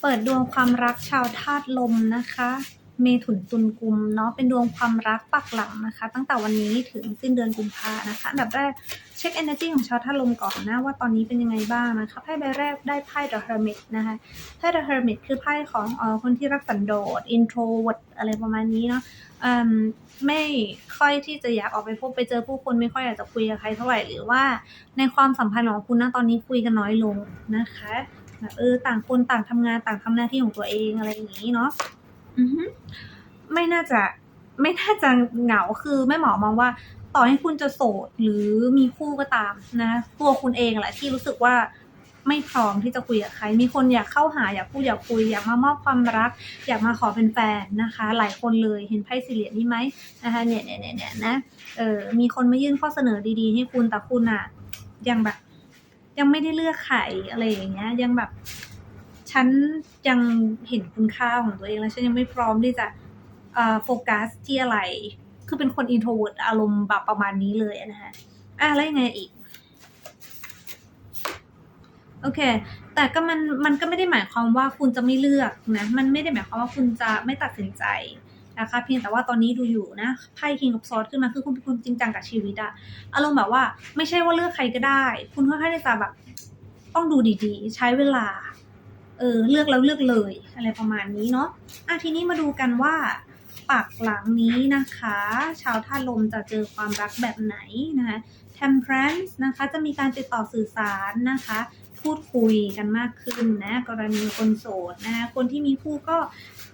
เปิดดวงความรักชาวธาตุลมนะคะ เมถุนตุลกุมเนาะเป็นดวงความรักปักหลังนะคะ ตั้งแต่วันนี้ถึงสิ้นเดือนกุมภานะคะอันดับแรกเช็ค energy ของชาวธาตุลมก่อนนะว่าตอนนี้เป็นยังไงบ้างนะคะไพ่ใบแรกได้ไพ่ the hermit นะคะไพ่ the hermit คือไพ่ของเออคนที่รักสันโดษ introvert อะไรประมาณนี้เนาะอืมไม่ค่อยที่จะอยากออกไปพบไปเจอผู้คนไม่ค่อยอยากจะคุยกับใครเท่าไหร่หรือว่าในความสัมพันธ์ของคุณนะตอนนี้คุยกันน้อยลงนะคะ แบบเออต่างคนต่างทำงานต่างทำหน้าที่ของตัวเองอะไรอย่างนี้เนาะอือไม่น่าจะไม่น่าจะเหงาคือแม่หมอมองว่า ต่อให้คุณจะโสดหรือมีคู่ก็ตามนะตัวคุณเองแหละที่รู้สึกว่าไม่พร้อมที่จะคุยกับใคร มีคนอยากเข้าหาอยากพูดอยากคุย อยากมามอบความรัก อยากมาขอเป็นแฟนนะคะ หลายคนเลยเห็นไพ่สี่เหรียญนี่ไหมนะคะเนี่ยเนี่ยเนี่ยเนี่ยนะเออมีคนมายื่นข้อเสนอดีๆ ให้คุณแต่คุณอะยังแบบ ยังไม่ได้เลือกใครอะไรอย่างเงี้ย ยังแบบ ฉันยังเห็นคุณค่าของตัวเองแล้วฉันยังไม่พร้อมที่จะโฟกัสที่อะไร คือเป็นคนอินโทรเวิร์ดอารมณ์แบบประมาณนี้เลยนะคะอะแล้วยังไงอีก โอเค แต่ก็มันมันก็ไม่ได้หมายความว่าคุณจะไม่เลือกนะ มันไม่ได้หมายความว่าคุณจะไม่ตัดสินใจ นะคะเพียงแต่ว่าตอนนี้ดูอยู่นะไพ่ King of Swords ขึ้นมาคือคุณเป็นคนจริงจังกับชีวิตอะอารมณ์แบบว่าไม่ใช่ว่าเลือกใครก็ได้ คุณค่อนข้างที่จะแบบต้องดูดีๆ ใช้เวลาเออเลือกแล้วเลือกเลยอะไรประมาณนี้เนาะอะทีนี้มาดูกันว่าปากหลังนี้นะคะ ชาวท่าตุลมจะเจอความรักแบบไหนนะคะ temperance นะคะ จะมีการติดต่อสื่อสารนะคะ พูดคุยกันมากขึ้นนะ กรณีคนโสดนะ คนที่มีคู่ก็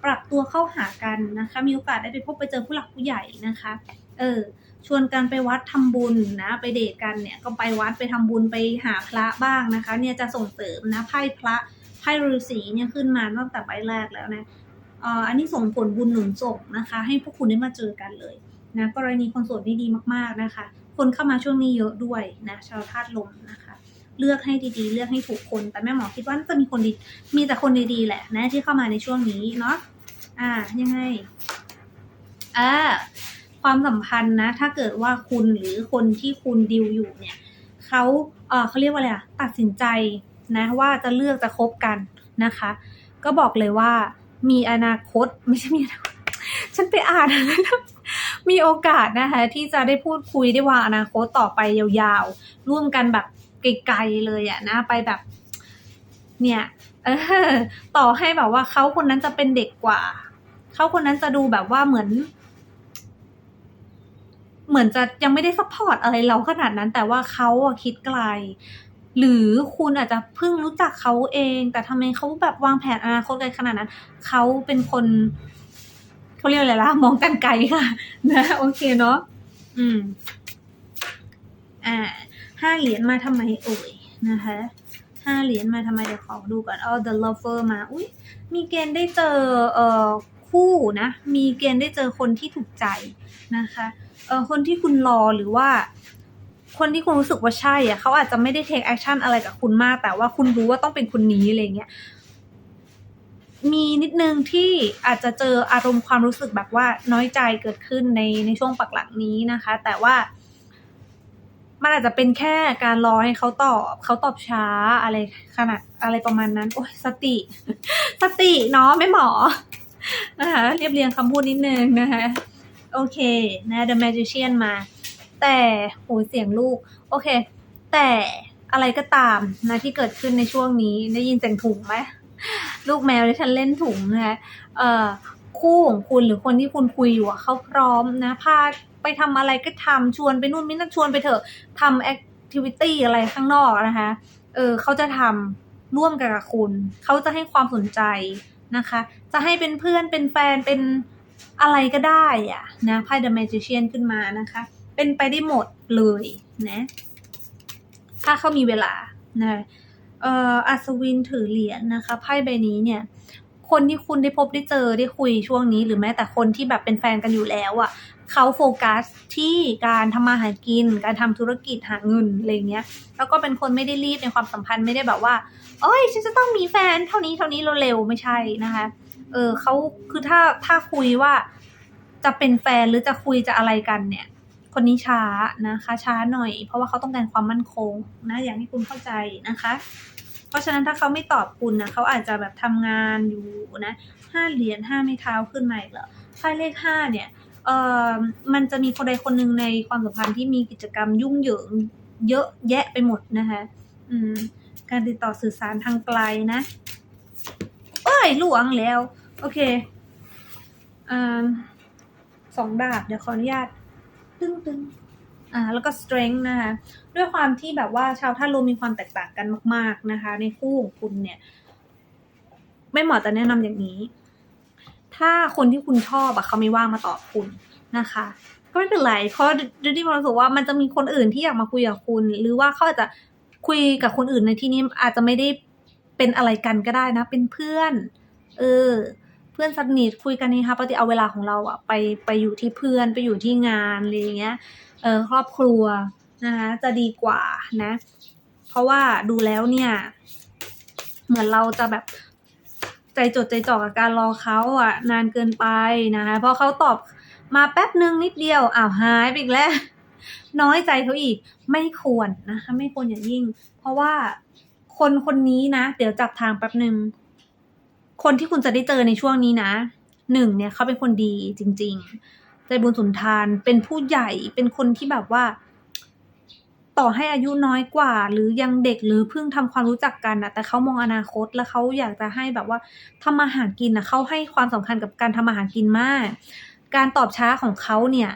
ปรับตัวเข้าหากันนะคะ มีโอกาสได้ไปพบไปเจอผู้หลักผู้ใหญ่นะคะ เออชวนกันไปวัดทำบุญนะ ไปเดทกันเนี่ยก็ไปวัดไปทำบุญไปหาพระบ้างนะคะ เนี่ยจะส่งเสริมนะไพ่พระไพ่ฤาษีเนี่ยขึ้นมาตั้งแต่ใบแรกแล้วนะอันนี้ส่งผลบุญหนุนส่งนะคะ ให้พวกคุณได้มาเจอกันเลยนะกรณีคนโสดนี่ดีมากๆนะคะ คนเข้ามาช่วงนี้เยอะด้วยนะชาวธาตุลมนะคะ เลือกให้ดีๆ เลือกให้ถูกคน แต่แม่หมอคิดว่าจะมีคนดี มีแต่คนดีๆแหละนะที่เข้ามาในช่วงนี้เนาะอ่ายังไงอ่าความสัมพันธ์นะ ถ้าเกิดว่าคุณหรือคนที่คุณดิวอยู่เนี่ยเขาเออเขาเรียกว่าอะไรอะตัดสินใจนะว่าจะเลือกจะคบกันนะคะ ก็บอกเลยว่ามีอนาคตไม่ใช่มีอนาคตฉันไปอ่านอะไรนะ มีโอกาสนะคะที่จะได้พูดคุยได้วาอนาคตต่อไปยาวๆ ร่วมกันแบบไกลๆเลยอะนะไปแบบ เนี่ยเออต่อให้แบบว่าเขาคนนั้นจะเป็นเด็กกว่าเขาคนนั้นจะดูแบบว่าเหมือน เหมือนจะยังไม่ได้ซัพพอร์ตอะไรเราขนาดนั้น แต่ว่าเขาอะคิดไกลหรือคุณอาจจะเพิ่งรู้จักเขาเอง แต่ทำไมเขาแบบวางแผนอนาคตไกลขนาดนั้น เขาเป็นคน เขาเรียกอะไรล่ะมองกันไกลค่ะ นะ โอเคเนาะอืม อ่าห้าเหรียญมาทำไมเอ่ยนะคะห้าเหรียญมาทำไมเดี๋ยวขอดูก่อนอ๋อ the lover มา อุ้ยมีเกณฑ์ได้เจอเอ่อคู่นะ มีเกณฑ์ได้เจอคนที่ถูกใจนะคะเออคนที่คุณรอหรือว่า คนที่คุณรู้สึกว่าใช่อะเขาอาจจะไม่ได้ take action อะไรกับคุณมาก แต่ว่าคุณรู้ว่าต้องเป็นคนนี้อะไรเงี้ย มีนิดนึงที่อาจจะเจออารมณ์ความรู้สึกแบบว่าน้อยใจเกิดขึ้นในในช่วงปักหลังนี้นะคะ แต่ว่า มันอาจจะเป็นแค่การรอให้เขาตอบเขาตอบช้าอะไรขนาดอะไรประมาณนั้น โอ้ยสติ สติเนาะไม่หมอนะคะเรียบเรียงคำพูดนิดนึงนะคะ โอเคนะ The Magician มา แต่โหเสียงลูก โอเค แต่อะไรก็ตามนะที่เกิดขึ้นในช่วงนี้ได้ยินเสียงถุงไหม ลูกแมวที่ฉันเล่นถุงนะคะเอ่อคู่ของคุณหรือคนที่คุณคุยอยู่เขาพร้อมนะพาไปทำอะไรก็ทำชวนไปนู่นไม่นั่นชวนไปเถอะทำแอคทิวิตี้อะไรข้างนอกนะคะเออเขาจะทำร่วมกันกับคุณ เขาจะให้ความสนใจนะคะ จะให้เป็นเพื่อนเป็นแฟนเป็นอะไรก็ได้อะนะไพ่ The Magician ขึ้นมานะคะ เป็นไปได้หมดเลยนะ ถ้าเขามีเวลานะ เอ่ออัศวินถือเหรียญนะคะไพ่ใบนี้เนี่ย คนที่คุณได้พบได้เจอได้คุยช่วงนี้ หรือแม้แต่คนที่แบบเป็นแฟนกันอยู่แล้วอะ่ะเขาโฟกัสที่การทำมาหากิน การทำธุรกิจหาเงินอะไรเงี้ย แล้วก็เป็นคนไม่ได้รีบในความสัมพันธ์ไม่ได้แบบว่าเอ้ยฉันจะต้องมีแฟนเท่านี้เท่านี้เร็วๆไม่ใช่นะคะ เออเขาคือถ้าถ้าคุยว่าจะเป็นแฟนหรือจะคุยจะอะไรกันเนี่ย คนนี้ช้านะคะ ช้าหน่อย เพราะว่าเขาต้องการความมั่นคงนะอย่างที่คุณเข้าใจนะคะ เพราะฉะนั้นถ้าเขาไม่ตอบคุณนะเขาอาจจะแบบทำงานอยู่นะห้าเหรียญห้าไม้เท้าขึ้นมาอีกเหรอไพ่เลขห้าเนี่ยเอ่อมันจะมีคนใดคนหนึ่งในความสัมพันธ์ที่มีกิจกรรมยุ่งเหยิงเยอะแยะไปหมดนะคะอืมการติดต่อสื่อสารทางไกลนะเอ้ยหลวงแล้ว โอเคอ่าสองดาบเดี๋ยวขออนุญาต ตึ้งตึ้งอ่าแล้วก็ strength นะคะด้วยความที่แบบว่าชาวท่าลมมีความแตกต่างกันมาก ๆนะคะ ในคู่ของคุณเนี่ย ไม่เหมาะจะแนะนำอย่างนี้ ถ้าคนที่คุณชอบอะเขาไม่ว่างมาตอบคุณนะคะ ก็ไม่เป็นไรเพราะดิดี้รู้สึกว่ามันจะมีคนอื่นที่อยากมาคุยกับคุณ หรือว่าเขาอาจจะคุยกับคนอื่นในที่นี้อาจจะไม่ได้เป็นอะไรกันก็ได้นะ เป็นเพื่อน เออ เพื่อนสนิทคุยกันนี่ค่ะปกติเอาเวลาของเราอะไปไปอยู่ที่เพื่อนไปอยู่ที่งานอะไรอย่างเงี้ยเออครอบครัวนะคะจะดีกว่านะ เพราะว่าดูแล้วเนี่ย เหมือนเราจะแบบใจจดใจจ่อกับการรอเขาอะนานเกินไปนะคะพราะเขาตอบมาแป๊บหนึ่งนิดเดียวอ้าวหายไปอีกแล้ว น้อยใจเขาอีกไม่ควรนะคะไม่ควรอย่างยิ่ง เพราะว่าคนคนนี้นะ เดี๋ยวจับทางแป๊บหนึ่ง คนที่คุณจะได้เจอในช่วงนี้นะหนึ่งเนี่ยเขาเป็นคนดีจริง ๆ ใจบุญสุนทานเป็นผู้ใหญ่เป็นคนที่แบบว่า ต่อให้อายุน้อยกว่า หรือยังเด็กหรือเพิ่งทำความรู้จักกันนะแต่เขามองอนาคตแล้วเขาอยากจะให้แบบว่าทำมาหากินนะเขาให้ความสำคัญกับการทำมาหากินมาก การตอบช้าของเขาเนี่ย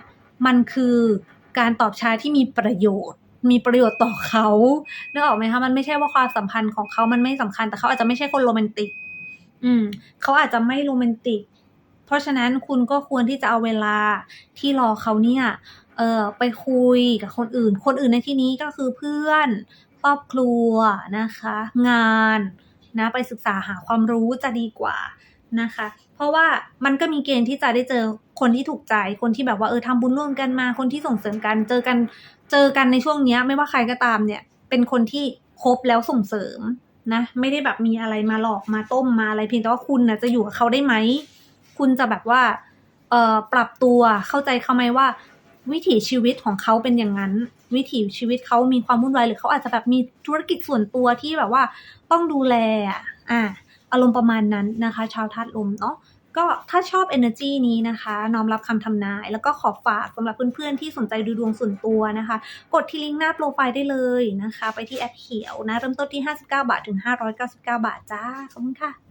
มันคือการตอบช้าที่มีประโยชน์มีประโยชน์ต่อเขาเนึกออกไหมคะ มันไม่ใช่ว่าความสัมพันธ์ของเขามันไม่สำคัญ แต่เขาอาจจะไม่ใช่คนโรแมนติก อืม เขาอาจจะไม่โรแมนติก เพราะฉะนั้นคุณก็ควรที่จะเอาเวลาที่รอเขาเนี่ย เออไปคุยกับคนอื่น คนอื่นในที่นี้ก็คือเพื่อนครอบครัวนะคะ งานนะไปศึกษาหาความรู้จะดีกว่านะคะ เพราะว่ามันก็มีเกณฑ์ที่จะได้เจอคนที่ถูกใจ คนที่แบบว่าเออทำบุญร่วมกันมา คนที่ส่งเสริมกัน เจอกัน เจอกันในช่วงเนี้ยไม่ว่าใครก็ตามเนี่ย เป็นคนที่คบแล้วส่งเสริม นะไม่ได้แบบมีอะไรมาหลอกมาต้มมาอะไรเพียงแต่ว่าคุณนะจะอยู่กับเขาได้ไหมคุณจะแบบว่าเอ่อปรับตัวเข้าใจเขาไหมว่า วิถีชีวิตของเขาเป็นอย่างนั้น วิถีชีวิตเขามีความวุ่นวายหรือเขาอาจจะแบบมีธุรกิจส่วนตัวที่แบบว่าต้องดูแลอะอะอารมณ์ประมาณนั้นนะคะ ชาวธาตุลมเนาะ ก็ถ้าชอบ energy นี้นะคะ น้อมรับคำทำนาย แล้วก็ขอฝากสำหรับเพื่อนๆ ที่สนใจดูดวงส่วนตัวนะคะ กดที่ลิงก์หน้าโปรไฟล์ได้เลยนะคะ ไปที่แอปเขียวนะ เริ่มต้นที่ 59 บาท ถึง 599 บาทจ้า ขอบคุณค่ะ